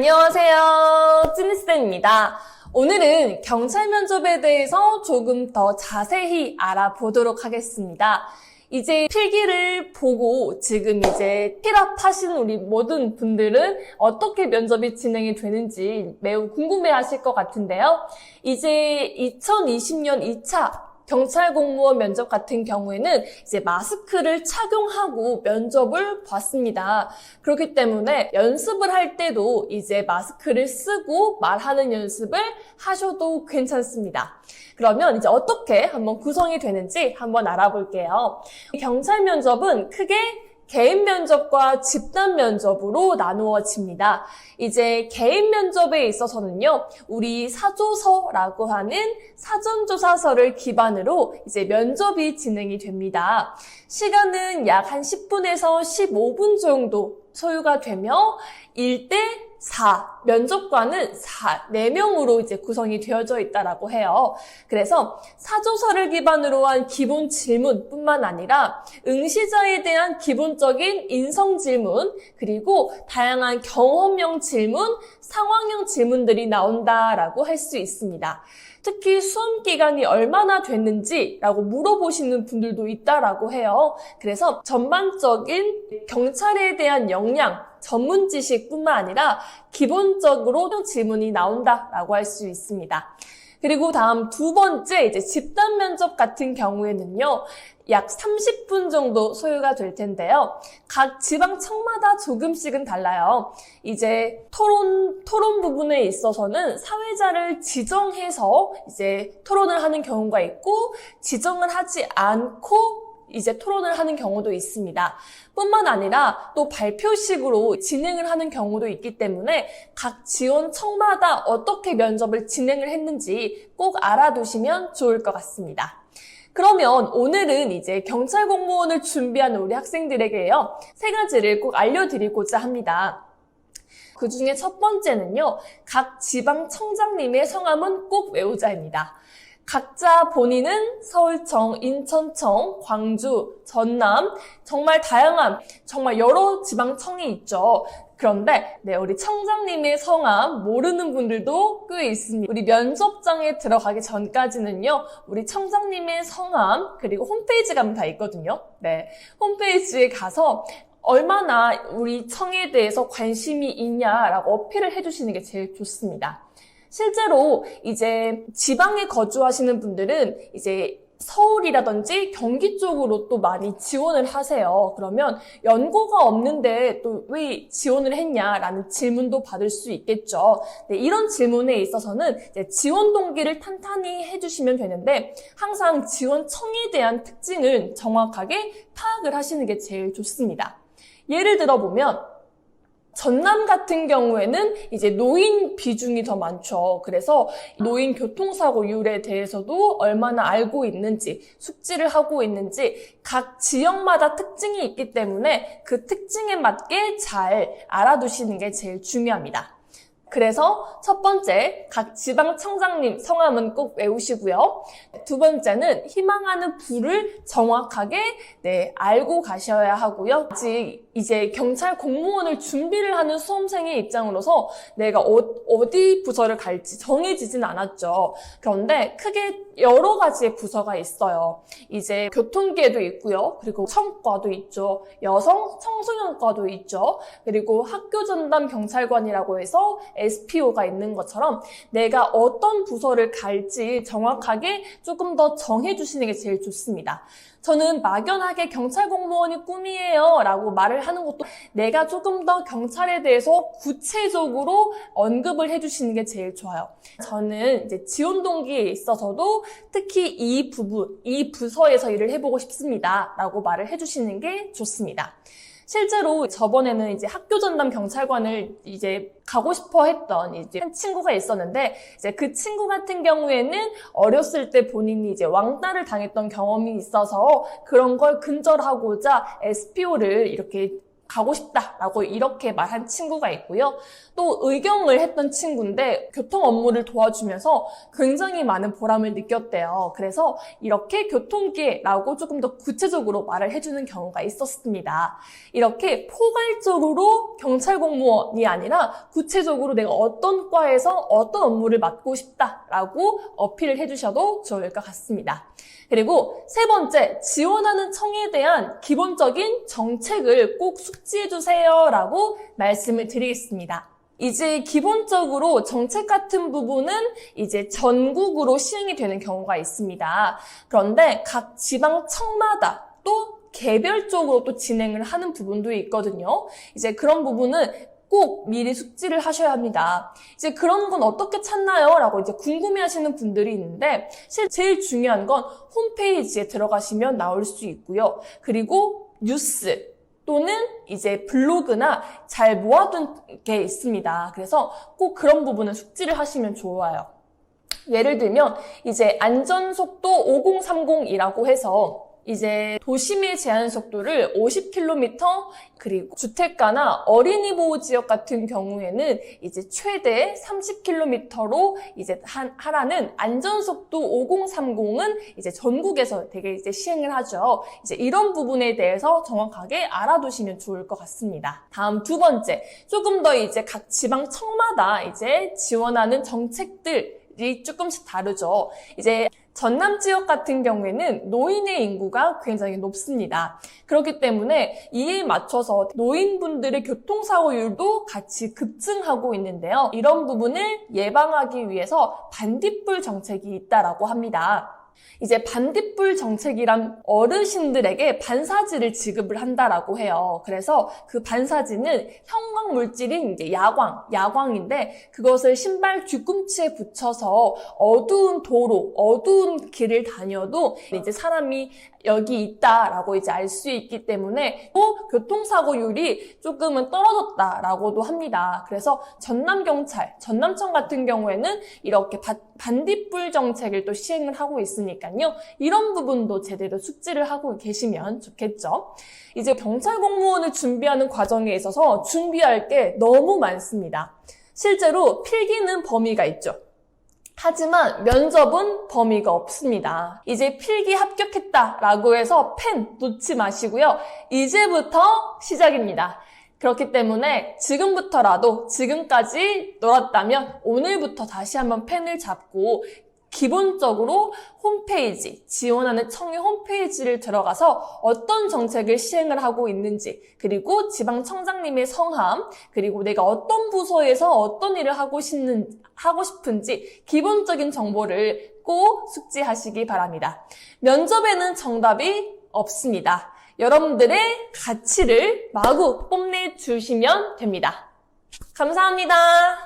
안녕하세요. 찐니쌤입니다. 오늘은 경찰 면접에 대해서 조금 더 자세히 알아보도록 하겠습니다. 이제 필기를 보고 지금 이제 필합하시는 우리 모든 분들은 어떻게 면접이 진행이 되는지 매우 궁금해 하실 것 같은데요. 이제 2020년 2차 경찰 공무원 면접 같은 경우에는 이제 마스크를 착용하고 면접을 봤습니다. 그렇기 때문에 연습을 할 때도 이제 마스크를 쓰고 말하는 연습을 하셔도 괜찮습니다. 그러면 이제 어떻게 한번 구성이 되는지 한번 알아볼게요. 경찰 면접은 크게 개인 면접과 집단 면접으로 나누어집니다. 이제 개인 면접에 있어서는요, 우리 사조서라고 하는 사전조사서를 기반으로 이제 면접이 진행이 됩니다. 시간은 약 한 10분에서 15분 정도 소요가 되며 1대 4, 면접관은 4, 4명으로 이제 구성이 되어져 있다라고 해요. 그래서 사조서를 기반으로 한 기본 질문뿐만 아니라 응시자에 대한 기본적인 인성 질문, 그리고 다양한 경험형 질문, 상황형 질문들이 나온다라고 할 수 있습니다. 특히 수험 기간이 얼마나 됐는지라고 물어보시는 분들도 있다라고 해요. 그래서 전반적인 경찰에 대한 역량, 전문 지식뿐만 아니라 기본적으로 질문이 나온다라고 할 수 있습니다. 그리고 다음 두 번째 이제 집단 면접 같은 경우에는요. 약 30분 정도 소요가 될 텐데요. 각 지방청마다 조금씩은 달라요. 이제 토론, 토론 부분에 있어서는 사회자를 지정해서 이제 토론을 하는 경우가 있고, 지정을 하지 않고 이제 토론을 하는 경우도 있습니다. 뿐만 아니라 또 발표식으로 진행을 하는 경우도 있기 때문에 각 지원청마다 어떻게 면접을 진행을 했는지 꼭 알아두시면 좋을 것 같습니다. 그러면 오늘은 이제 경찰 공무원을 준비하는 우리 학생들에게요. 세 가지를 꼭 알려드리고자 합니다. 그 중에 첫 번째는요, 각 지방청장님의 성함은 꼭 외우자입니다. 각자 본인은 서울청, 인천청, 광주, 전남, 정말 다양한, 정말 여러 지방청이 있죠. 그런데 네, 우리 청장님의 성함 모르는 분들도 꽤 있습니다. 우리 면접장에 들어가기 전까지는요, 우리 청장님의 성함 그리고 홈페이지 가면 다 있거든요. 네, 홈페이지에 가서 얼마나 우리 청에 대해서 관심이 있냐라고 어필을 해주시는 게 제일 좋습니다. 실제로 이제 지방에 거주하시는 분들은 이제 서울이라든지 경기 쪽으로 또 많이 지원을 하세요. 그러면 연고가 없는데 또 왜 지원을 했냐라는 질문도 받을 수 있겠죠. 네, 이런 질문에 있어서는 지원 동기를 탄탄히 해주시면 되는데 항상 지원청에 대한 특징을 정확하게 파악을 하시는 게 제일 좋습니다. 예를 들어 보면 전남 같은 경우에는 이제 노인 비중이 더 많죠. 그래서 노인 교통사고율에 대해서도 얼마나 알고 있는지, 숙지를 하고 있는지 각 지역마다 특징이 있기 때문에 그 특징에 맞게 잘 알아두시는 게 제일 중요합니다. 그래서 첫 번째, 각 지방청장님 성함은 꼭 외우시고요. 두 번째는 희망하는 부를 정확하게 네, 알고 가셔야 하고요. 아직 이제 경찰 공무원을 준비를 하는 수험생의 입장으로서 내가 어, 디 부서를 갈지 정해지진 않았죠. 그런데 크게 여러 가지의 부서가 있어요. 이제 교통계도 있고요. 그리고 청과도 있죠. 여성 청소년과도 있죠. 그리고 학교 전담 경찰관이라고 해서 SPO가 있는 것처럼 내가 어떤 부서를 갈지 정확하게 조금 더 정해 주시는 게 제일 좋습니다. 저는 막연하게 경찰 공무원이 꿈이에요 라고 말을 하는 것도 내가 조금 더 경찰에 대해서 구체적으로 언급을 해주시는 게 제일 좋아요. 저는 이제 지원 동기에 있어서도 특히 이 부분, 이 부서에서 일을 해보고 싶습니다 라고 말을 해주시는 게 좋습니다. 실제로 저번에는 이제 학교 전담 경찰관을 이제 가고 싶어 했던 이제 한 친구가 있었는데 이제 그 친구 같은 경우에는 어렸을 때 본인이 이제 왕따를 당했던 경험이 있어서 그런 걸 근절하고자 SPO를 이렇게 가고 싶다라고 이렇게 말한 친구가 있고요. 또 의경을 했던 친구인데 교통 업무를 도와주면서 굉장히 많은 보람을 느꼈대요. 그래서 이렇게 교통계라고 조금 더 구체적으로 말을 해주는 경우가 있었습니다. 이렇게 포괄적으로 경찰 공무원이 아니라 구체적으로 내가 어떤 과에서 어떤 업무를 맡고 싶다라고 어필을 해주셔도 좋을 것 같습니다. 그리고 세 번째, 지원하는 청에 대한 기본적인 정책을 꼭 숙지해 주세요라고 말씀을 드리겠습니다. 이제 기본적으로 정책 같은 부분은 이제 전국으로 시행이 되는 경우가 있습니다. 그런데 각 지방청마다 또 개별적으로 또 진행을 하는 부분도 있거든요. 이제 그런 부분은 꼭 미리 숙지를 하셔야 합니다. 이제 그런 건 어떻게 찾나요? 라고 이제 궁금해 하시는 분들이 있는데, 실 제일 중요한 건 홈페이지에 들어가시면 나올 수 있고요. 그리고 뉴스, 또는 이제 블로그나 잘 모아둔 게 있습니다. 그래서 꼭 그런 부분은 숙지를 하시면 좋아요. 예를 들면 이제 안전속도 5030이라고 해서 이제 도심의 제한 속도를 50km 그리고 주택가나 어린이 보호 지역 같은 경우에는 이제 최대 30km로 이제 한- 하라는 안전 속도 5030은 이제 전국에서 되게 이제 시행을 하죠. 이제 이런 부분에 대해서 정확하게 알아두시면 좋을 것 같습니다. 다음 두 번째, 조금 더 이제 각 지방청마다 이제 지원하는 정책들 이 조금씩 다르죠. 이제 전남 지역 같은 경우에는 노인의 인구가 굉장히 높습니다. 그렇기 때문에 이에 맞춰서 노인분들의 교통사고율도 같이 급증하고 있는데요. 이런 부분을 예방하기 위해서 반딧불 정책이 있다라고 합니다. 이제 반딧불 정책이란 어르신들에게 반사지를 지급을 한다라고 해요. 그래서 그 반사지는 형광 물질인 이제 야광, 야광인데 그것을 신발 뒤꿈치에 붙여서 어두운 도로, 어두운 길을 다녀도 이제 사람이 여기 있다라고 이제 알 수 있기 때문에 또 교통사고율이 조금은 떨어졌다라고도 합니다. 그래서 전남경찰, 전남청 같은 경우에는 이렇게 바- 반딧불 정책을 또 시행을 하고 있으니까요. 이런 부분도 제대로 숙지를 하고 계시면 좋겠죠. 이제 경찰 공무원을 준비하는 과정에 있어서 준비할 게 너무 많습니다. 실제로 필기는 범위가 있죠. 하지만 면접은 범위가 없습니다. 이제 필기 합격했다라고 해서 펜 놓지 마시고요. 이제부터 시작입니다. 그렇기 때문에 지금부터라도 지금까지 놀았다면 오늘부터 다시 한번 펜을 잡고 기본적으로 홈페이지, 지원하는 청의 홈페이지를 들어가서 어떤 정책을 시행을 하고 있는지, 그리고 지방청장님의 성함, 그리고 내가 어떤 부서에서 어떤 일을 하고 싶는, 하고 싶은지 기본적인 정보를 꼭 숙지하시기 바랍니다. 면접에는 정답이 없습니다. 여러분들의 가치를 마구 뽐내주시면 됩니다. 감사합니다.